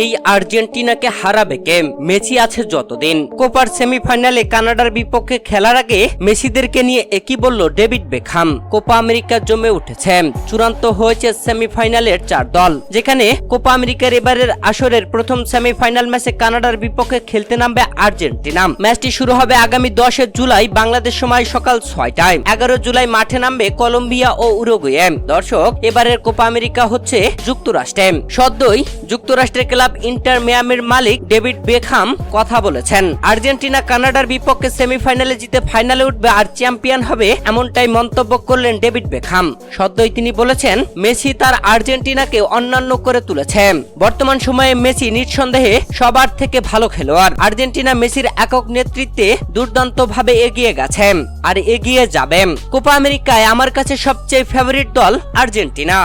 এই আর্জেন্টিনাকে হারাবে কে মেসি আছে যতদিন। কোপার সেমিফাইনালে কানাডার বিপক্ষে খেলার আগে মেসিদেরকে নিয়ে একই বলল ডেভিড বেখাম। কোপা আমেরিকা জমে উঠেছে। চূড়ান্ত হয়েছে সেমিফাইনালের চার দল, যেখানে কোপা আমেরিকার এবারের আসরের প্রথম সেমিফাইনাল ম্যাচে কানাডার বিপক্ষে খেলতে নামবে আর্জেন্টিনা। ম্যাচটি শুরু হবে আগামী দশে জুলাই, বাংলাদেশ সময় সকাল ছয়টায়। এগারো জুলাই মাঠে নামবে কলম্বিয়া ও উরুগুয়ে। দর্শক, এবারের কোপা আমেরিকা হচ্ছে যুক্তরাষ্ট্রে। সদ্যই যুক্তরাষ্ট্রের ক্লাব ইন্টার মিয়ামির মালিক ডেভিড বেখাম কথা বলেছেন। আর্জেন্টিনা, কানাডার বিপক্ষে সেমিফাইনালে জিতে ফাইনালে উঠবে আর চ্যাম্পিয়ন হবে এমনটাই মন্তব্য করলেন ডেভিড বেখাম। সদ্যই তিনি বলেছেন, মেসি তার আর্জেন্টিনাকে অন্যান্য করে তুলেছে। বর্তমান সময়ে মেসি নিঃসন্দেহে সবার থেকে ভালো খেলোয়াড়। আর্জেন্টিনা মেসির একক নেতৃত্বে দুর্দান্তভাবে এগিয়ে গেছে আর এগিয়ে যাবে। কোপা আমেরিকায় আমার কাছে সবচেয়ে ফেভারিট দল আর্জেন্টিনা।